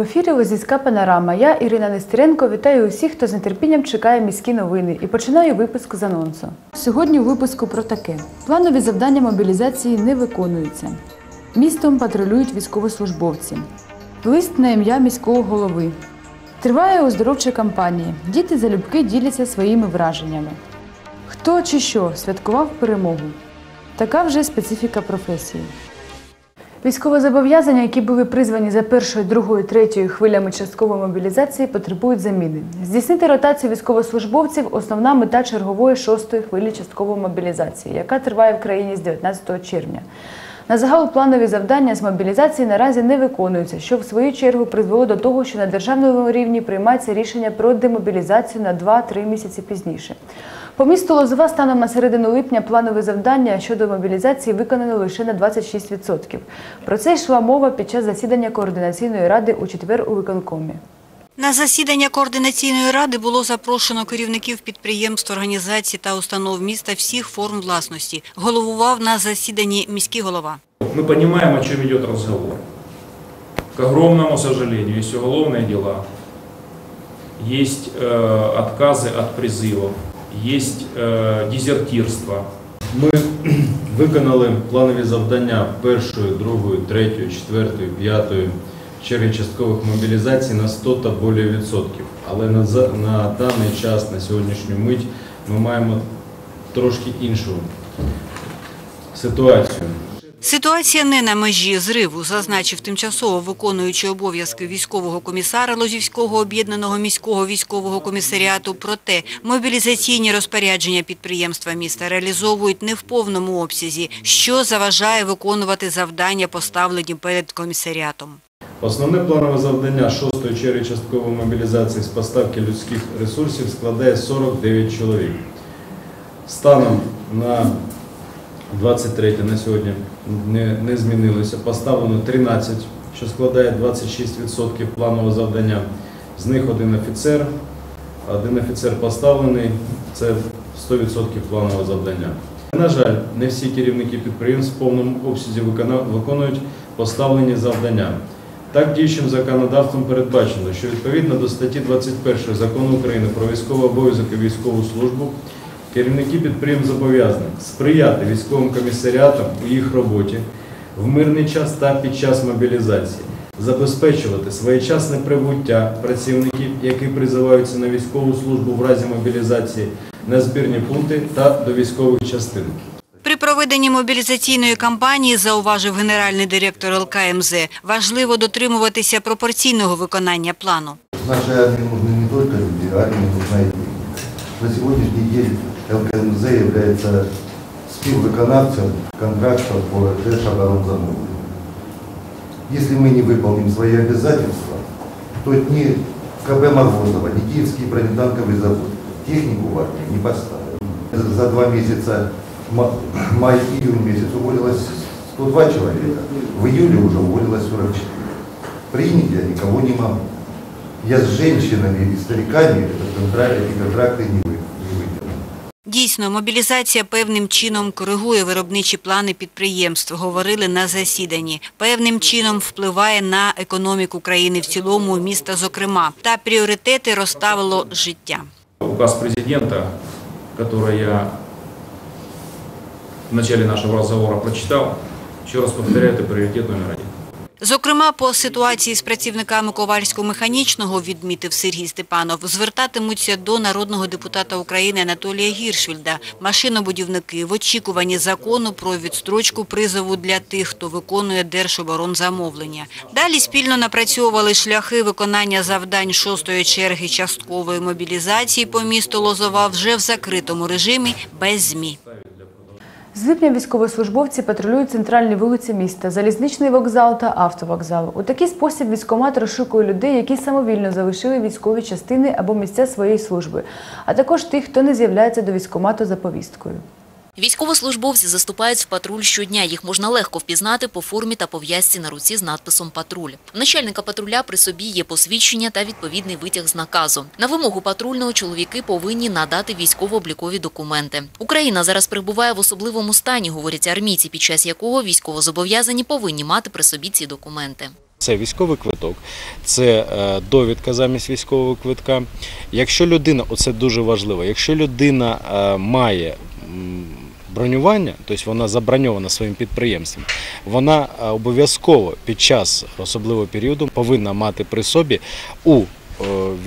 В ефірі Лозівська панорама. Я Ірина Нестеренко. Вітаю усіх, хто з нетерпінням чекає міські новини. І починаю випуск з анонсу. Сьогодні у випуску про таке: планові завдання мобілізації не виконуються. Містом патрулюють військовослужбовці. Лист на ім'я міського голови. Триває оздоровча кампанія. Діти залюбки діляться своїми враженнями. Хто чи що святкував перемогу? Така вже специфіка професії. Військовозобов'язання, які були призвані за першою, другою, третьою хвилями часткової мобілізації, потребують заміни. Здійснити ротацію військовослужбовців основна мета чергової шостої хвилі часткової мобілізації, яка триває в країні з 19 червня. На загал планові завдання з мобілізації наразі не виконуються, що в свою чергу призвело до того, що на державному рівні приймається рішення про демобілізацію на 2-3 місяці пізніше. По місту Лозова станом на середину липня планове завдання щодо мобілізації виконано лише на 26%. Про це йшла мова під час засідання координаційної ради у четвер у виконкомі. На засідання координаційної ради було запрошено керівників підприємств, організацій та установ міста всіх форм власності. Головував на засіданні міський голова. Мы понимаем, о чем идет разговор. К огромному сожалению, есть уголовные дела, есть э, отказы от призывов, есть э, дезертирство. Ми виконали планові завдання першої, другої, третьої, четвертої, п'ятої черги часткових мобілізацій на 100 та більше відсотків. Але на, на даний час, на сьогоднішню мить, ми маємо трошки іншу ситуацію. Ситуація не на межі зриву, зазначив тимчасово виконуючий обов'язки військового комісара Лозівського об'єднаного міського військового комісаріату. Проте мобілізаційні розпорядження підприємства міста реалізовують не в повному обсязі, що заважає виконувати завдання, поставлені перед комісаріатом. Основне планове завдання шостої черги часткової мобілізації з поставки людських ресурсів складає 49 чоловік. Станом на 23 на сьогодні не, не змінилося. Поставлено 13, що складає 26% планового завдання. З них один офіцер, один офіцер поставлений, це 100% планового завдання. На жаль, не всі керівники підприємств в повному обсязі виконують поставлені завдання. Так, діючим законодавством передбачено, що відповідно до статті 21 Закону України про військовий обов'язок і військову службу керівники підприємств зобов'язані сприяти військовим комісаріатам у їх роботі в мирний час та під час мобілізації, забезпечувати своєчасне прибуття працівників, які призиваються на військову службу в разі мобілізації, на збірні пункти та до військових частин. При проведенні мобілізаційної кампанії, зауважив генеральний директор ЛКМЗ, важливо дотримуватися пропорційного виконання плану. Нашей армии нужны не только люди, армии нужна деньги. На сегодняшний день ЛКМЗ является співвиконавцем контракта по Держоборонзамовлению. Если мы не выполним свои обязательства, то ни КБ Морозова, ни Киевский бронетанковый завод технику в армии не поставят. За два месяца, ма- май-июнь месяц, уволилось 102 человека, в июле уже уволилось 44. Принять я никого не могу. Я с женщинами и стариками этот контракт, эти контракты не, вы, не вытяну. Дійсно, мобілізація певним чином коригує виробничі плани підприємств, говорили на засіданні. Певним чином впливає на економіку країни в цілому, міста зокрема. Та пріоритети розставило життя. Указ президента, который я в начале нашего разговора прочитал, еще раз повторяю, это приоритет номер один. Зокрема, по ситуації з працівниками Ковальського механічного, відмітив Сергій Степанов, звертатимуться до народного депутата України Анатолія Гіршвільда. Машинобудівники в очікуванні закону про відстрочку призову для тих, хто виконує держоборонзамовлення. Далі спільно напрацьовували шляхи виконання завдань шостої черги часткової мобілізації по місту Лозова вже в закритому режимі без ЗМІ. З липня військовослужбовці патрулюють центральні вулиці міста, залізничний вокзал та автовокзал. У такий спосіб військомат розшукує людей, які самовільно залишили військові частини або місця своєї служби, а також тих, хто не з'являється до військомату за повісткою. Військовослужбовці заступають в патруль щодня. Їх можна легко впізнати по формі та пов'язці на руці з надписом «Патруль». У начальника патруля при собі є посвідчення та відповідний витяг з наказу. На вимогу патрульного чоловіки повинні надати військово-облікові документи. Україна зараз перебуває в особливому стані, говорять армійці, під час якого військовозобов'язані повинні мати при собі ці документи. Це військовий квиток, це е, довідка замість військового квитка. Якщо людина, оце дуже важливо, якщо людина е, має бронювання, тобто вона заброньована своїм підприємством, вона е, обов'язково під час особливого періоду повинна мати при собі у е,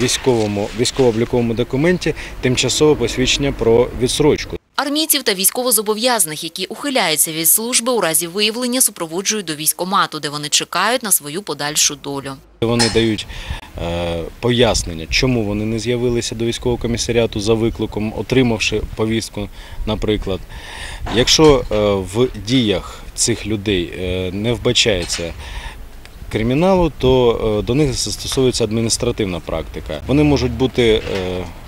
військовому військово-обліковому документі тимчасове посвідчення про відсрочку. Армійців та військовозобов'язаних, які ухиляються від служби у разі виявлення, супроводжують до військкомату, де вони чекають на свою подальшу долю. Вони дають е, пояснення, чому вони не з'явилися до військового комісаріату за викликом, отримавши повістку, наприклад. Якщо е, в діях цих людей е, не вбачається криміналу, то до них застосовується адміністративна практика. Вони можуть бути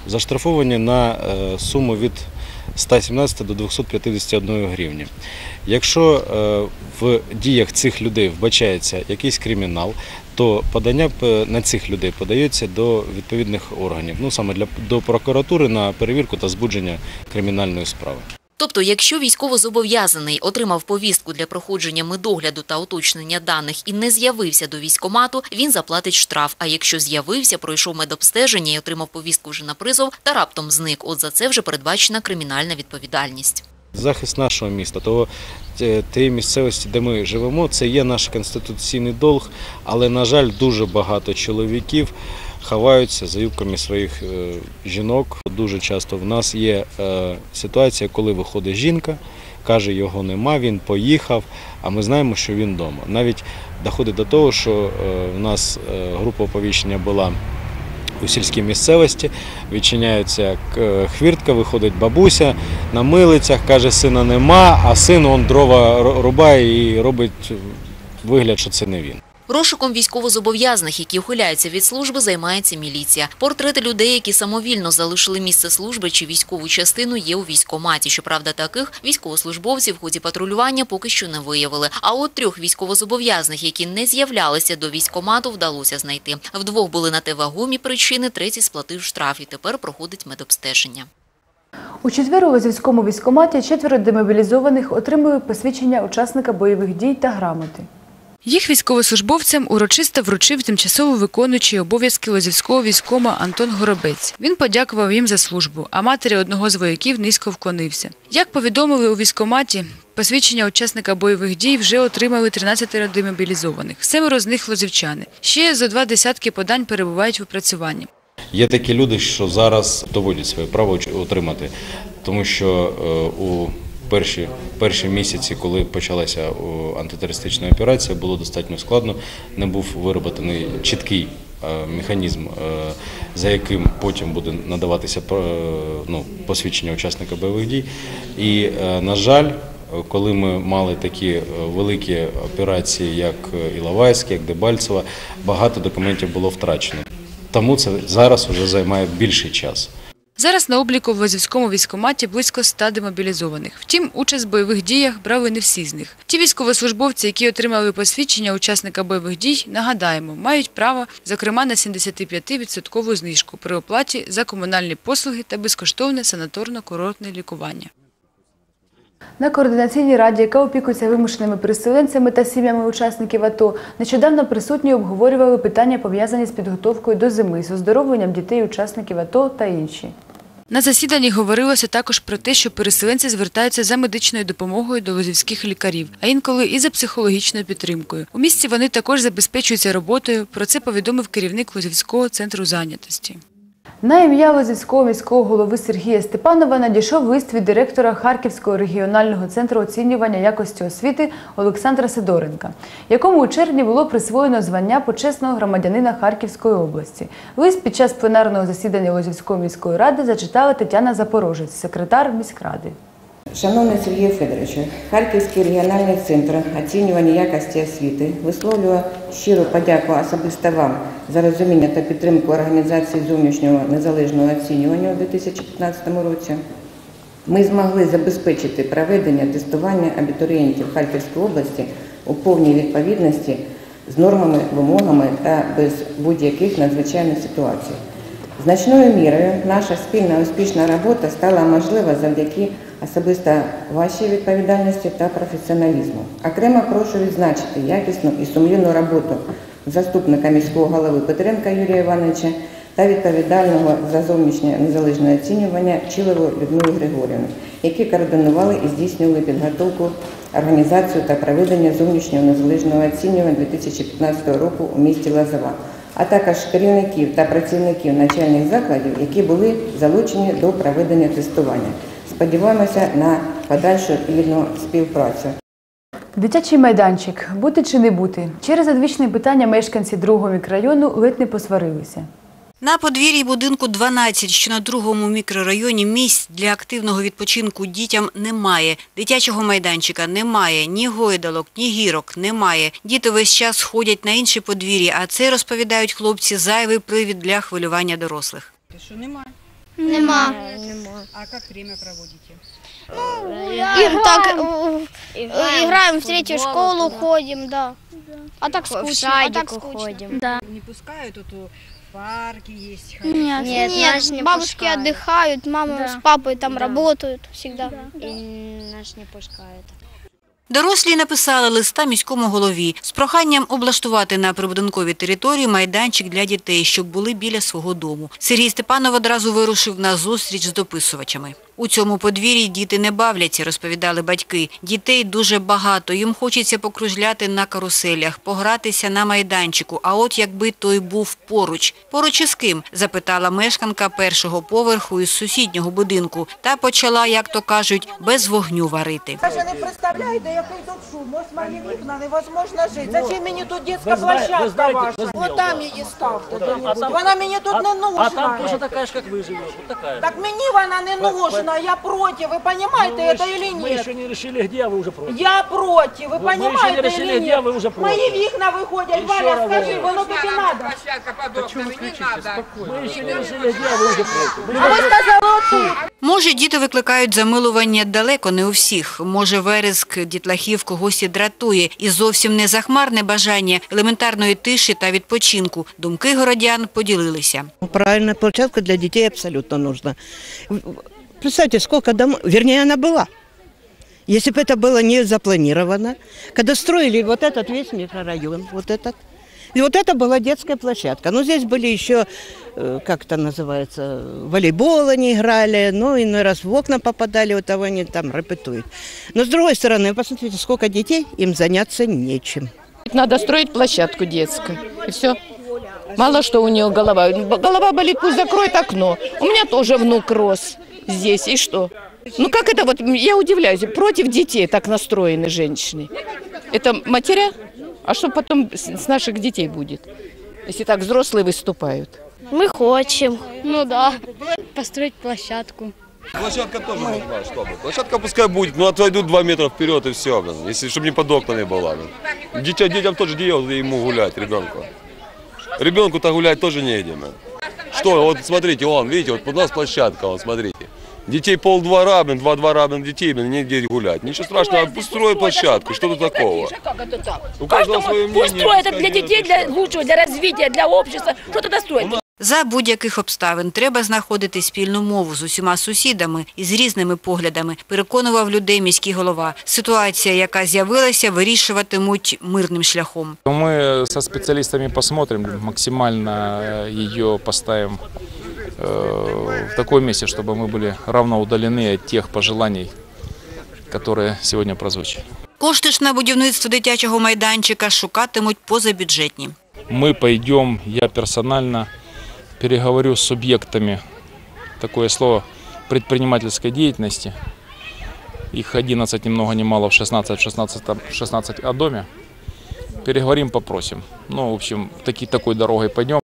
заштрафовані на суму від 117 до 251 гривні. Якщо е, в діях цих людей вбачається якийсь кримінал, то подання на цих людей подається до відповідних органів, ну саме для до прокуратури на перевірку та збудження кримінальної справи. Тобто, якщо військовозобов'язаний отримав повістку для проходження медогляду та уточнення даних і не з'явився до військкомату, він заплатить штраф. А якщо з'явився, пройшов медобстеження і отримав повістку вже на призов та раптом зник, от за це вже передбачена кримінальна відповідальність. Захист нашого міста, того е, тієї місцевості, де ми живемо, це є наш конституційний долг, але, на жаль, дуже багато чоловіків ховаються за юбками своїх е, жінок. Дуже часто в нас є е, ситуація, коли виходить жінка, каже, його нема, він поїхав, а ми знаємо, що він вдома. Навіть доходить до того, що е, в нас група оповіщення була у сільській місцевості, відчиняється хвіртка, виходить бабуся на милицях, каже, сина нема, а син он дрова рубає і робить вигляд, що це не він. Розшуком військовозобов'язаних, які ухиляються від служби, займається міліція. Портрети людей, які самовільно залишили місце служби чи військову частину, є у військкоматі. Щоправда, таких військовослужбовців в ході патрулювання поки що не виявили. А от трьох військовозобов'язаних, які не з'являлися до військкомату, вдалося знайти. Вдвох були на те вагомі причини, третій сплатив штраф і тепер проходить медобстеження. У четвер у Лозівському військкоматі четверо демобілізованих отримали посвідчення учасника бойових дій та грамоти. Їх військовослужбовцям урочисто вручив тимчасово виконуючий обов'язки Лозівського військома Антон Горобець. Він подякував їм за службу, а матері одного з вояків низько вклонився. Як повідомили у військкоматі, посвідчення учасника бойових дій вже отримали 13 демобілізованих. Семеро з них лозівчани. Ще зо два десятки подань перебувають в опрацюванні. Є такі люди, що зараз доводять своє право отримати, тому що е, у перші, перші місяці, коли почалася антитерористична операція, було достатньо складно, не був вироботаний чіткий е, механізм, е, за яким потім буде надаватися е, ну, посвідчення учасника бойових дій. І, на жаль, коли ми мали такі великі операції, як Іловайськ, як Дебальцево, багато документів було втрачено. Тому це зараз вже займає більший час. Зараз на обліку в Лозівському військкоматі близько 100 демобілізованих. Втім, участь в бойових діях брали не всі з них. Ті військовослужбовці, які отримали посвідчення учасника бойових дій, нагадаємо, мають право, зокрема, на 75% знижку при оплаті за комунальні послуги та безкоштовне санаторно-курортне лікування. На координаційній раді, яка опікується вимушеними переселенцями та сім'ями учасників АТО, нещодавно присутні обговорювали питання, пов'язані з підготовкою до зими, з оздоровленням дітей учасників АТО та інші. На засіданні говорилося також про те, що переселенці звертаються за медичною допомогою до лозівських лікарів, а інколи і за психологічною підтримкою. У місті вони також забезпечуються роботою. Про це повідомив керівник Лозівського центру зайнятості. На ім'я Лозівського міського голови Сергія Степанова надійшов лист від директора Харківського регіонального центру оцінювання якості освіти Олександра Сидоренка, якому у червні було присвоєно звання почесного громадянина Харківської області. Лист під час пленарного засідання Лозівської міської ради зачитала Тетяна Запорожець, секретар міськради. Шановний Сергію Федоровичу, Харківський регіональний центр оцінювання якості освіти висловлює щиру подяку особисто вам за розуміння та підтримку організації зовнішнього незалежного оцінювання у 2015 році. Ми змогли забезпечити проведення тестування абітурієнтів Харківської області у повній відповідності з нормами, вимогами та без будь-яких надзвичайних ситуацій. Значною мірою наша спільна успішна робота стала можлива завдяки особисто вашій відповідальності та професіоналізму. Окремо прошу відзначити якісну і сумлінну роботу заступника міського голови Петренка Юрія Івановича та відповідального за зовнішнє незалежне оцінювання Чилову Людмилу Григорівну, які координували і здійснювали підготовку, організацію та проведення зовнішнього незалежного оцінювання 2015 року у місті Лазова, а також керівників та працівників навчальних закладів, які були залучені до проведення тестування. Сподіваємося на подальшу плідну співпрацю. Дитячий майданчик бути чи не бути. Через одвічне питання мешканці другого мікрорайону ледь не посварилися. На подвір'ї будинку 12, що на другому мікрорайоні місць для активного відпочинку дітям немає. Дитячого майданчика немає, ні гойдалок, ні гірок немає. Діти весь час ходять на інші подвір'я, а це, розповідають хлопці, зайвий привід для хвилювання дорослих. Нема. Нема. А как время проводите? И так э, играем в третью школу, ходим, да. А так скучно, а так скучно. Да. Не пускают тут в парке есть. Нет, Нет, нет, нас не бабушки пускают. отдыхают, мама Да. с папой там Да. работают всегда. И нас не пускают. Дорослі написали листа міському голові з проханням облаштувати на прибудинковій території майданчик для дітей, щоб були біля свого дому. Сергій Степанов одразу вирушив на зустріч з дописувачами. У цьому подвір'ї діти не бавляться, розповідали батьки. Дітей дуже багато, їм хочеться покружляти на каруселях, погратися на майданчику. А от якби той був поруч. Поруч із ким? запитала мешканка першого поверху із сусіднього будинку та почала, як то кажуть, без вогню варити. Даже не представляєте, який тут шум. Ось мої вікна невозможно жити. Зачем мені тут дитяча площадка ваша? Вот там її ставте. Вона мені тут не нужна. А там тоже такая же, как вы живете. Так мені вона не нужна, я проти, ви розумієте Ну, мы, это еще- или мы ні? еще не решили, где а вы уже против. Я проти, ви Ну, ми ще не розумієте решили, или де ні? ви вже проти. Мої вікна виходять, Ще Валя, раз скажи, говорю. воно тобі надо. Мы еще не решили, где а вы уже против. Мы А ви сказали отут. Може, діти викликають замилування далеко не у всіх. Може, вереск дітлахів когось і дратує. І зовсім не захмарне бажання елементарної тиші та відпочинку. Думки городян поділилися. Правильная площадка для детей абсолютно нужна. Представьте, сколько домов, вернее, она была. Если бы это было не запланировано, когда строили вот этот весь микрорайон, вот этот, и вот это была детская площадка. Но здесь были еще, э, как это называется, волейбол они играли, ну, иной раз в окна попадали, вот того они там репетуют. Но с другой стороны, посмотрите, сколько детей, им заняться нечем. Надо строить площадку детскую. И все. Мало что у нее голова. Голова болит, пусть закроет окно. У меня тоже внук рос здесь. И что? Ну как это вот, я удивляюсь, против детей так настроены женщины. Это матеря? А что потом с с наших детей будет, если так взрослые выступают? Мы хотим. Ну да. Построить площадку. Площадка тоже нужна, чтобы. Площадка пускай будет, но отойдут два метра вперед и все, блин, если, чтобы не под окнами была. Блин. Дитя, детям тоже где ему гулять, ребенку. Ребенку-то гулять тоже негде, блин. Что, вот смотрите, вон, видите, вот у нас площадка, вон, смотрите. Детей полдвора, блин, два двора, блин, детей, блин, негде гулять. Ничего страшного, устроить площадку, что тут такого? Как это так? У каждого свое мнение. Пусть строят это пускай для делают, детей, что для лучшего, для развития, для общества. Что туда строить? За будь-яких обставин треба знаходити спільну мову з усіма сусідами і з різними поглядами, переконував людей міський голова. Ситуація, яка з'явилася, вирішуватимуть мирним шляхом. Мы со специалистами посмотрим, максимально ее поставим э, в такое месте, чтобы мы были равно удалены от тех пожеланий, которые сегодня прозвучали. Кошти ж на будівництво дитячого майданчика шукатимуть позабюджетні. Мы пойдем, я персонально переговорю с субъектами, такое слово, предпринимательской деятельности. Их 11, ни много ни мало, в 16, в 16, 16 о доме. Переговорим, попросим. Ну, в общем, таки, такой дорогой пойдем.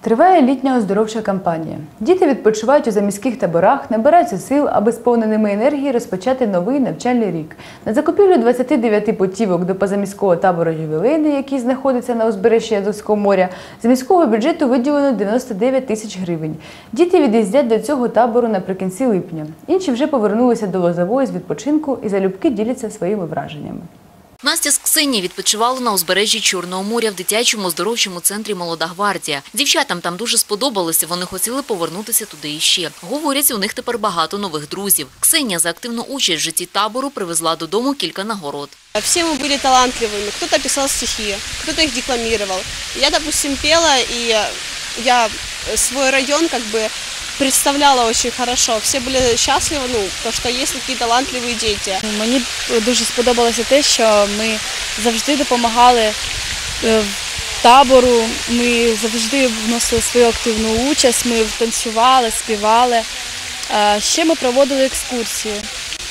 Триває літня оздоровча кампанія. Діти відпочивають у заміських таборах, набираються сил, аби сповненими енергії розпочати новий навчальний рік. На закупівлю 29 путівок до позаміського табору ювілейний, який знаходиться на узбережжі Азовського моря, з міського бюджету виділено 99 тисяч гривень. Діти від'їздять до цього табору наприкінці липня. Інші вже повернулися до Лозової з відпочинку і залюбки діляться своїми враженнями. Настя з Ксенії відпочивали на узбережжі Чорного моря в дитячому оздоровчому центрі «Молода гвардія». Дівчатам там дуже сподобалося, вони хотіли повернутися туди іще. Говорять, у них тепер багато нових друзів. Ксенія за активну участь в житті табору привезла додому кілька нагород. Все мы были талантливыми. Кто-то писал стихи, кто-то их декламировал. Я, допустим, пела, и я свой район как бы представляла очень хорошо. Все были счастливы, ну, то, что есть такие талантливые дети. Мені дуже сподобалося те, що ми завжди допомагали е, табору, ми завжди вносили свою активну участь, ми танцювали, співали. Е, Ще ми проводили екскурсії.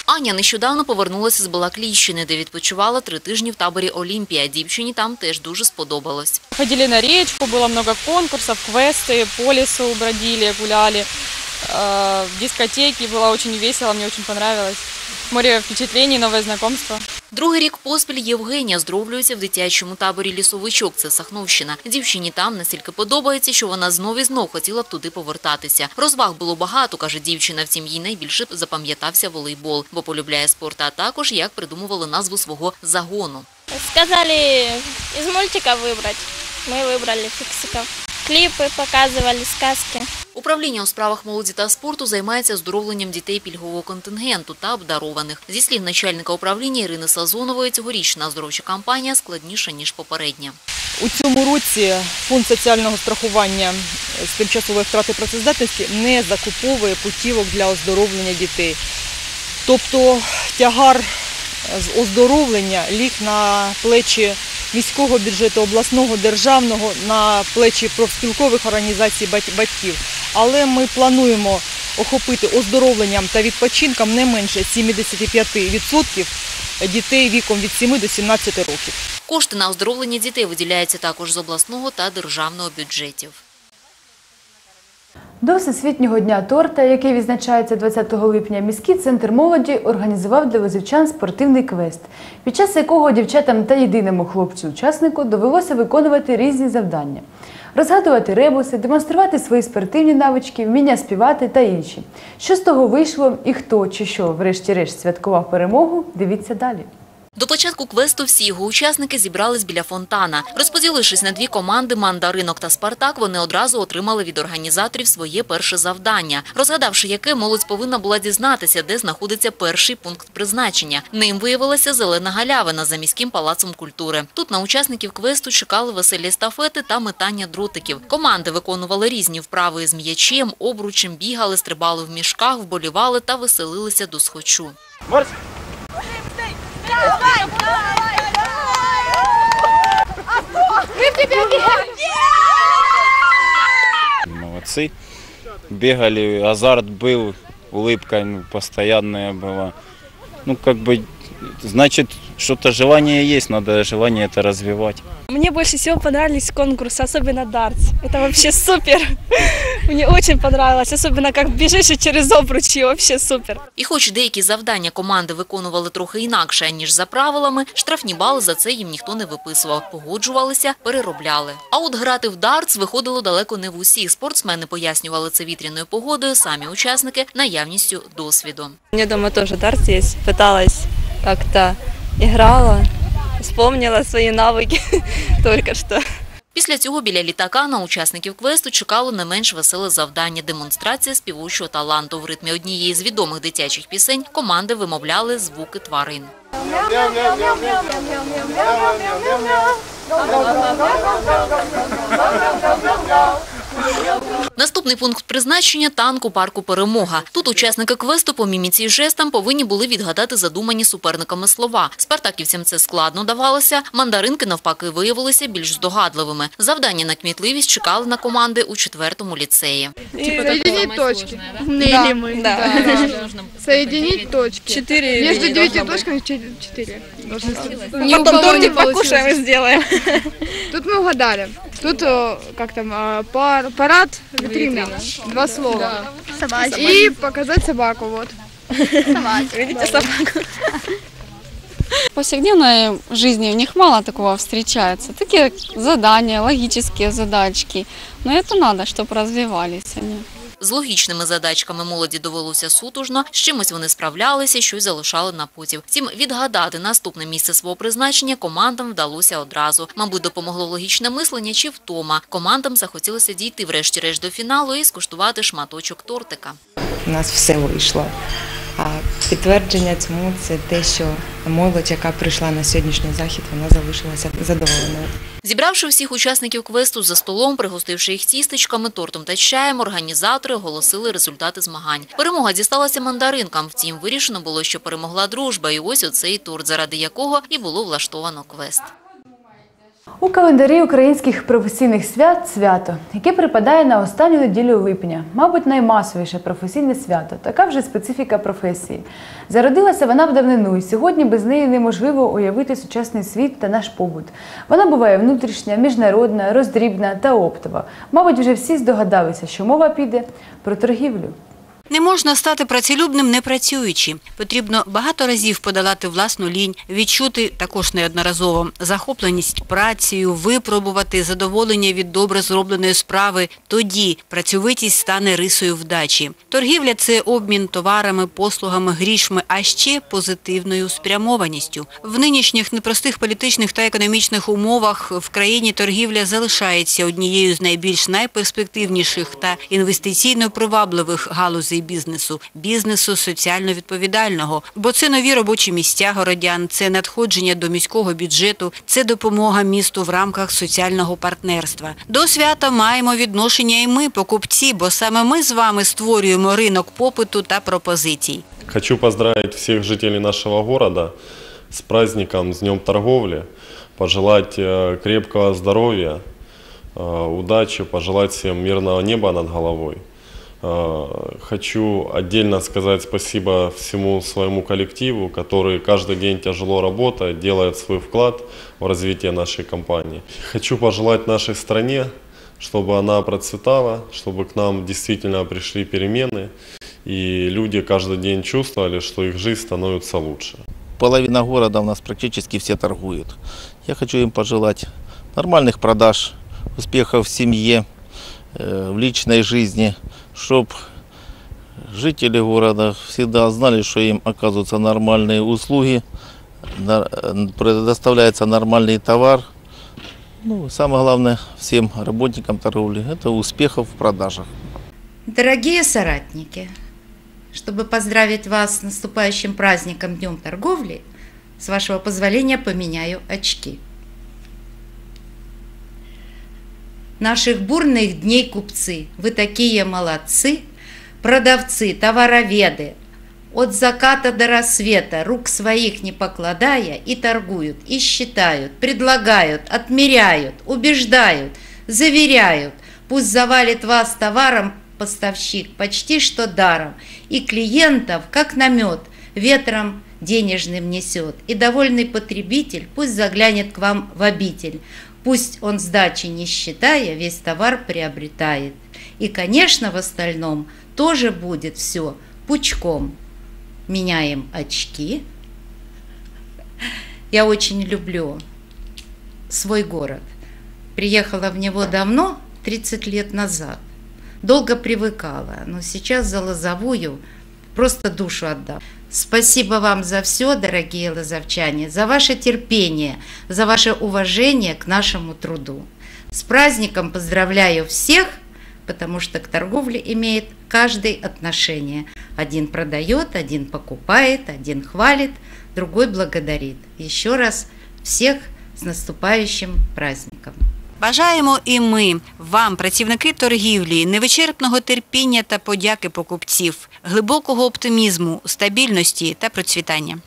Аня нещодавно повернулася з Балаклійщини, де відпочивала три тижні в таборі Олімпія. Дівчині там теж дуже сподобалось. Ходили на річку, було багато конкурсів, квести, по лісу бродили, гуляли. Э, В дискотеке было очень весело, мне очень понравилось. Море впечатлений, новое знакомство. Другий рік поспіль Євгенія оздоровлюється в дитячому таборі «Лісовичок» – це Сахновщина. Дівчині там настільки подобається, що вона знов і знов хотіла б туди повертатися. Розваг було багато, каже дівчина, втім їй найбільше запам'ятався волейбол, бо полюбляє спорт, а також як придумували назву свого загону. Сказали из мультика выбрать. Мы выбрали фиксиков. Клипы показывали, сказки. Управління у справах молоді та спорту займається оздоровленням дітей пільгового контингенту та обдарованих. Зі слів начальника управління Ірини Сазонової, цьогорічна оздоровча кампанія складніша, ніж попередня. У цьому році фонд соціального страхування з тимчасової втрати працездатності не закуповує путівок для оздоровлення дітей. Тобто тягар з оздоровлення ліг на плечі міського бюджету, обласного, державного, на плечі профспілкових організацій батьків. Але ми плануємо охопити оздоровленням та відпочинком не менше 75% дітей віком від 7 до 17 років. Кошти на оздоровлення дітей виділяються також з обласного та державного бюджетів. До Всесвітнього дня торта, який відзначається 20 липня, міський центр молоді організував для лозівчан спортивний квест, під час якого дівчатам та єдиному хлопцю-учаснику довелося виконувати різні завдання, розгадувати ребуси, демонструвати свої спортивні навички, вміння співати та інші. Що з того вийшло і хто чи що, врешті-решт, святкував перемогу, дивіться далі. До початку квесту всі його учасники зібрались біля фонтана. Розподілившись на дві команди «Мандаринок» та «Спартак», вони одразу отримали від організаторів своє перше завдання. Розгадавши яке, молодь повинна була дізнатися, де знаходиться перший пункт призначення. Ним виявилася зелена галявина за міським палацом культури. Тут на учасників квесту чекали веселі естафети та метання дротиків. Команди виконували різні вправи із м'ячем, обручем, бігали, стрибали в мішках, вболівали та веселилися до схочу. Тебя Молодцы. Бегали, азарт был, улыбка постоянная была. Ну, как бы, значит, что-то желание есть, надо желание это развивать. Мне больше всего понравились конкурсы, особенно дартс. Это вообще супер. Мне очень понравилось, особенно как бежишь и через обручи, вообще супер. І хоч деякі завдання команди виконували трохи інакше, ніж за правилами, штрафні бали за це їм ніхто не виписував. Погоджувалися, переробляли. А от грати в дартс виходило далеко не в усіх. Спортсмени пояснювали це вітряною погодою, самі учасники – наявністю досвіду. У меня дома тоже дартс есть. Пыталась как-то играла, вспомнила свои навыки только что. Після цього біля літака на учасників квесту чекало не менш веселе завдання – демонстрація співочого таланту. В ритмі однієї з відомих дитячих пісень команди вимовляли звуки тварин. Наступний пункт призначення – танк у парку «Перемога». Тут учасники квесту по міміці і жестам повинні були відгадати задумані суперниками слова. Спартаківцям це складно давалося, мандаринки навпаки виявилися більш здогадливими. Завдання на кмітливість чекали на команди у четвертому ліцеї. Соединить точки. Да, да. Соединить точки. Четыре Между девятью точками четыре. Потом тортик покушаем и сделаем. Тут мы угадали. Тут, э, как там, э, пар- парад, витрина. Два слова. Собачка. И показать собаку, вот. Видите собаку? В повседневной жизни у них мало такого встречается. Такие задания, логические задачки. Но это надо, чтобы развивались они. З логічними задачками молоді довелося сутужно, з чимось вони справлялися, щось залишали на потім. Втім, відгадати наступне місце свого призначення командам вдалося одразу. Мабуть, допомогло логічне мислення чи втома. Командам захотілося дійти врешті-решт до фіналу і скуштувати шматочок тортика. У нас все вийшло. А підтвердження цьому це те, що молодь, яка прийшла на сьогоднішній захід, вона залишилася задоволеною. Зібравши всіх учасників квесту за столом, пригостивши їх тістечками, тортом та чаєм, організатори оголосили результати змагань. Перемога дісталася мандаринкам. Втім, вирішено було, що перемогла дружба, і ось оцей торт, заради якого і було влаштовано квест. У календарі українських професійних свят свято, яке припадає на останню неділю липня, мабуть, наймасовіше професійне свято. Така вже специфіка професії. Зародилася вона в давнину, і сьогодні без неї неможливо уявити сучасний світ та наш побут. Вона буває внутрішня, міжнародна, роздрібна та оптова. Мабуть, вже всі здогадалися, що мова піде про торгівлю. Не можна стати працелюбним не працюючи. Потрібно багато разів подолати власну лінь, відчути також неодноразово захопленість працею, випробувати задоволення від добре зробленої справи. Тоді працьовитість стане рисою вдачі. Торгівля це обмін товарами, послугами, грішми, а ще позитивною спрямованістю. В нинішніх непростих політичних та економічних умовах в країні торгівля залишається однією з найбільш найперспективніших та інвестиційно привабливих галузей бізнесу, бізнесу соціально відповідального. Бо це нові робочі місця городян, це надходження до міського бюджету, це допомога місту в рамках соціального партнерства. До свята маємо відношення і ми, покупці, бо саме ми з вами створюємо ринок попиту та пропозицій. Хочу поздравить всех жителей нашего города с праздником, с Днем торговли, пожелать э, крепкого здоровья, э, удачи, пожелать всем мирного неба над головой. Э, Хочу отдельно сказать спасибо всему своему коллективу, который каждый день тяжело работает, делает свой вклад в развитие нашей компании. Хочу пожелать нашей стране, чтобы она процветала, чтобы к нам действительно пришли перемены, и люди каждый день чувствовали, что их жизнь становится лучше. Половина города у нас практически все торгуют. Я хочу им пожелать нормальных продаж, успехов в семье, э, в личной жизни, чтобы жители города всегда знали, что им оказываются нормальные услуги, предоставляется нормальный товар. Ну, самое главное всем работникам торговли – это успехов в продажах. Дорогие соратники, чтобы поздравить вас с наступающим праздником Днем торговли, с вашего позволения поменяю очки. Наших бурных дней купцы, вы такие молодцы, продавцы, товароведы, от заката до рассвета, рук своих не покладая, и торгуют, и считают, предлагают, отмеряют, убеждают, заверяют. Пусть завалит вас товаром поставщик почти что даром, и клиентов, как намет, ветром денежным несет. И довольный потребитель пусть заглянет к вам в обитель, пусть он сдачи не считая, весь товар приобретает. И, конечно, в остальном тоже будет все пучком. Меняем очки. Я очень люблю свой город. Приехала в него давно, 30 лет назад. Долго привыкала, но сейчас за Лозовую просто душу отдам. Спасибо вам за все, дорогие лозовчане, за ваше терпение, за ваше уважение к нашему труду. С праздником поздравляю всех, потому что к торговле имеет каждый отношение. Один продает, один покупает, один хвалит, другой благодарит. Еще раз всех с наступающим праздником. Бажаємо і ми вам, працівники торгівлі, невичерпного терпіння та подяки покупців, глибокого оптимізму, стабільності та процвітання.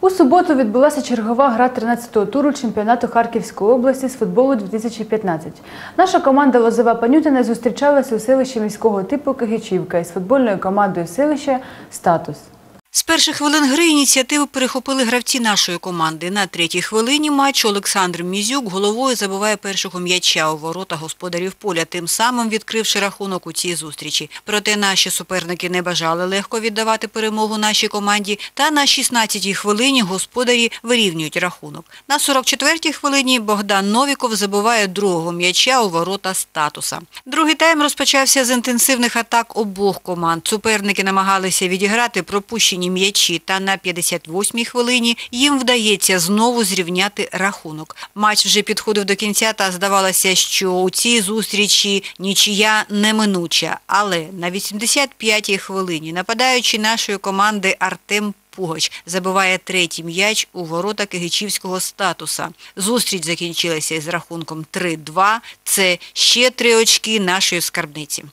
У суботу відбулася чергова гра 13-го туру чемпіонату Харківської області з футболу 2015. Наша команда Лозова Панютина зустрічалася у селищі міського типу Кигичівка із футбольною командою селища Статус. З перших хвилин гри ініціативу перехопили гравці нашої команди. На третій хвилині матчу Олександр Мізюк головою забиває першого м'яча у ворота господарів поля, тим самим відкривши рахунок у цій зустрічі. Проте наші суперники не бажали легко віддавати перемогу нашій команді, та на 16-й хвилині господарі вирівнюють рахунок. На 44-й хвилині Богдан Новіков забиває другого м'яча у ворота статуса. Другий тайм розпочався з інтенсивних атак обох команд. Суперники намагалися відіграти пропущені м'ячі, та на 58-й хвилині їм вдається знову зрівняти рахунок. Матч вже підходив до кінця, та здавалося, що у цій зустрічі нічия неминуча. Але на 85-й хвилині нападаючий нашої команди Артем Пугач забиває третій м'яч у ворота Кигичівського статуса. Зустріч закінчилася із рахунком 3-2. Це ще три очки нашої скарбниці.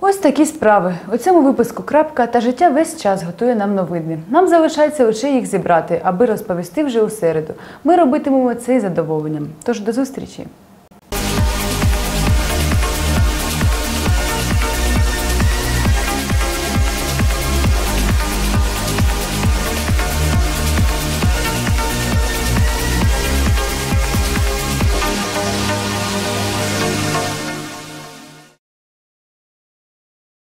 Ось такі справи. У цьому випуску крапка та життя весь час готує нам новини. Нам залишається лише їх зібрати, аби розповісти вже у середу. Ми робитимемо це із задоволенням. Тож до зустрічі!